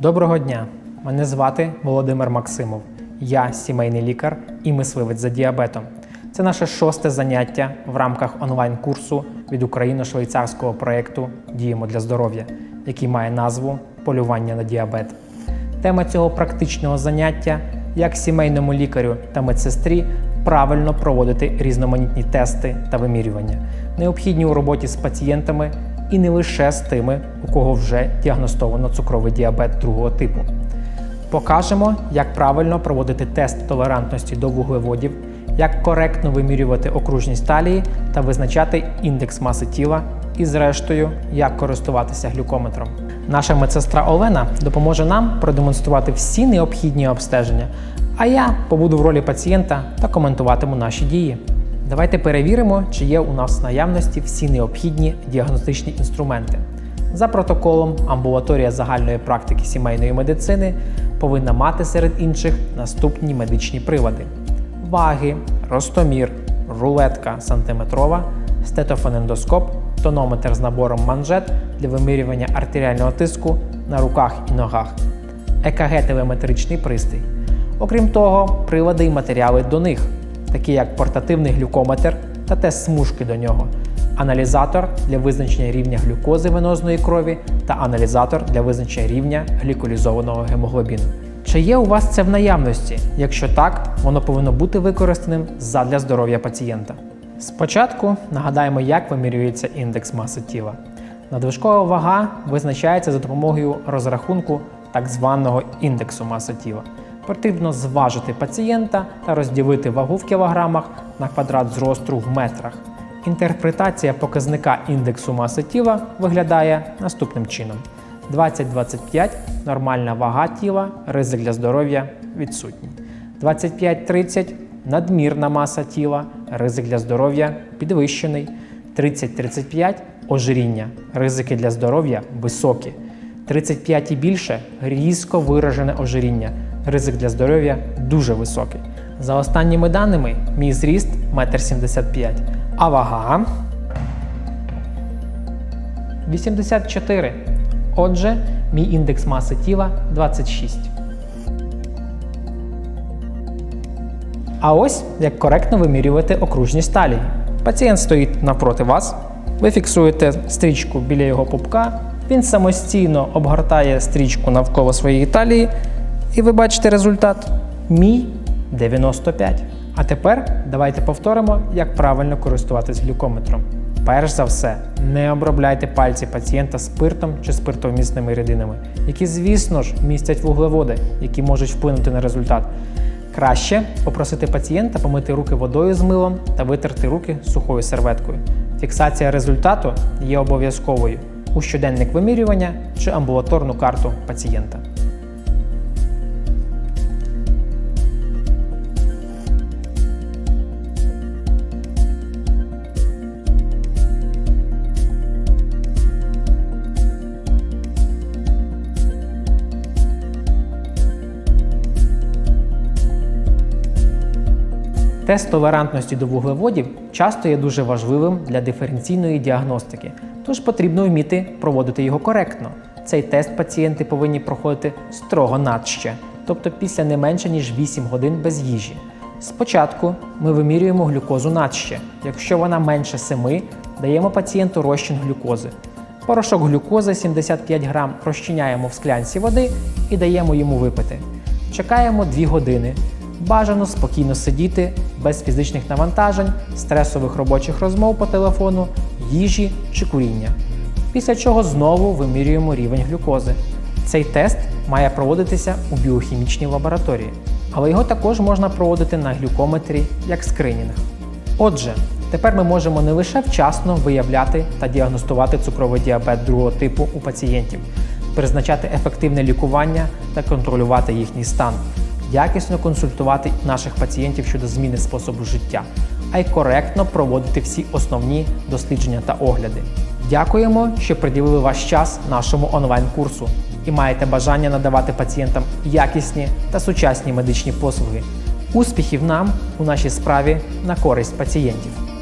Доброго дня! Мене звати Володимир Максимов. Я сімейний лікар і мисливець за діабетом. Це наше шосте заняття в рамках онлайн-курсу від україно-швейцарського проєкту Діємо для здоров'я, який має назву Полювання на діабет. Тема цього практичного заняття як сімейному лікарю та медсестрі правильно проводити різноманітні тести та вимірювання, необхідні у роботі з пацієнтами і не лише з тими, у кого вже діагностовано цукровий діабет другого типу. Покажемо, як правильно проводити тест толерантності до вуглеводів, як коректно вимірювати окружність талії та визначати індекс маси тіла, і, зрештою, як користуватися глюкометром. Наша медсестра Олена допоможе нам продемонструвати всі необхідні обстеження, а я побуду в ролі пацієнта та коментуватиму наші дії. Давайте перевіримо, чи є у нас в наявності всі необхідні діагностичні інструменти. За протоколом, амбулаторія загальної практики сімейної медицини повинна мати серед інших наступні медичні прилади: ваги, ростомір, рулетка сантиметрова, стетофонендоскоп, тонометр з набором манжет для вимірювання артеріального тиску на руках і ногах, ЕКГ-телеметричний пристрій. Окрім того, прилади і матеріали до них, такі як портативний глюкометр та тест смужки до нього, аналізатор для визначення рівня глюкози венозної крові та аналізатор для визначення рівня гліколізованого гемоглобіну. Чи є у вас це в наявності? Якщо так, воно повинно бути використаним задля здоров'я пацієнта. Спочатку нагадаємо, як вимірюється індекс маси тіла. Надлишкова вага визначається за допомогою розрахунку так званого індексу маси тіла. Потрібно зважити пацієнта та розділити вагу в кілограмах на квадрат зросту в метрах. Інтерпретація показника індексу маси тіла виглядає наступним чином: 20-25 нормальна вага тіла, ризик для здоров'я відсутній. 25-30 надмірна маса тіла, ризик для здоров'я підвищений. 30-35 ожиріння, ризики для здоров'я високі. 35 і більше різко виражене ожиріння, ризик для здоров'я дуже високий. За останніми даними, мій зріст 1,75 м, а вага 84. Отже, мій індекс маси тіла 26. А ось як коректно вимірювати окружність талії. Пацієнт стоїть навпроти вас, ви фіксуєте стрічку біля його пупка, він самостійно обгортає стрічку навколо своєї талії, і ви бачите результат. Мій 95. А тепер давайте повторимо, як правильно користуватись глюкометром. Перш за все, не обробляйте пальці пацієнта спиртом чи спиртовмісними рідинами, які, звісно ж, містять вуглеводи, які можуть вплинути на результат. Краще попросити пацієнта помити руки водою з милом та витерти руки сухою серветкою. Фіксація результату є обов'язковою у щоденник вимірювання чи амбулаторну карту пацієнта. Тест толерантності до вуглеводів часто є дуже важливим для диференційної діагностики, тож потрібно вміти проводити його коректно. Цей тест пацієнти повинні проходити строго надще, тобто після не менше ніж 8 годин без їжі. Спочатку ми вимірюємо глюкозу надще. Якщо вона менше 7, даємо пацієнту розчин глюкози. Порошок глюкози 75 грам розчиняємо в склянці води і даємо йому випити. Чекаємо 2 години. Бажано спокійно сидіти, без фізичних навантажень, стресових робочих розмов по телефону, їжі чи куріння. Після чого знову вимірюємо рівень глюкози. Цей тест має проводитися у біохімічній лабораторії, але його також можна проводити на глюкометрі як скринінг. Отже, тепер ми можемо не лише вчасно виявляти та діагностувати цукровий діабет другого типу у пацієнтів, призначати ефективне лікування та контролювати їхній стан якісно консультувати наших пацієнтів щодо зміни способу життя, а й коректно проводити всі основні дослідження та огляди. Дякуємо, що приділили ваш час нашому онлайн-курсу і маєте бажання надавати пацієнтам якісні та сучасні медичні послуги. Успіхів нам у нашій справі на користь пацієнтів!